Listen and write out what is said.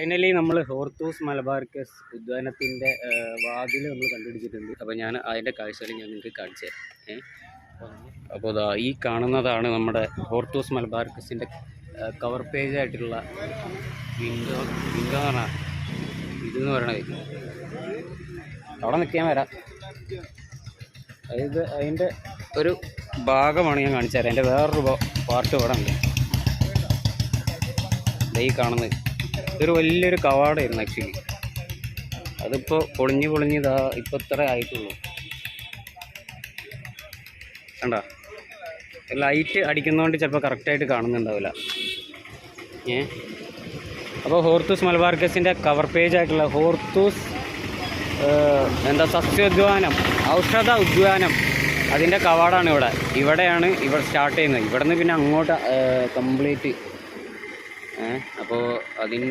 Finally നമ്മൾ Hortus മലബാർക്കസ് ഉദ്യാനത്തിന്റെ വാതിൽ നമ്മൾ കണ്ടുപിടിച്ചിട്ടുണ്ട്. അപ്പോൾ ഞാൻ അതിന്റെ കാഴ്ചകൾ ഞാൻ നിങ്ങൾക്ക് കാണിച്ചു തരാം. അപ്പോൾ ഇതാ ഈ കാണുന്നതാണ് നമ്മുടെ ഹോർത്തൂസ് മലബാർക്കസിന്റെ കവർ പേജ് ആയിട്ടുള്ള വിൻഡോ വിൻഡോ എന്ന് പറഞ്ഞാൽ ഇതെന്ന് പറയണത് അവിടെ നിൽക്കാൻ വരാം. അതായത് അതിന്റെ ഒരു ഭാഗമാണ് ഞാൻ കാണിച്ചു തരാം. എന്റെ വേറൊരു പാർട്ട് ഇവിടെ ഉണ്ട്. ഈ കാണുന്നത്. ഇതൊരു വലിയൊരു കവാടായിരുന്നു ആക്ച്വലി അതിപ്പോൾ പൊളിഞ്ഞ് പൊളിഞ്ഞ് ഇതാ ഇപ്പോൾ ഇത്ര ആയിട്ടുള്ളൂ. കണ്ട? ലൈറ്റ് അടിക്കുന്നതുകൊണ്ട് ചിലപ്പോൾ കറക്റ്റായിട്ട് കാണുന്നുണ്ടാവില്ല. ഏ? അപ്പോൾ ഹോർത്തൂസ് മലബാർക്കസിന്റെ കവർ പേജ് ആയിട്ടുള്ള ഹോർത്തൂസ് എന്താ സസ്യോദ്യാനം ഔഷധ ഉദ്യാനം അതിന്റെ കവാടാണ് ഇവിടെ. ഇവിടെയാണ് ഇവിടെ സ്റ്റാർട്ട് ചെയ്യുന്നത്. ഇവിടെ നിന്ന് പിന്നെ അങ്ങോട്ട് കംപ്ലീറ്റ് അപ്പോൾ അതിന്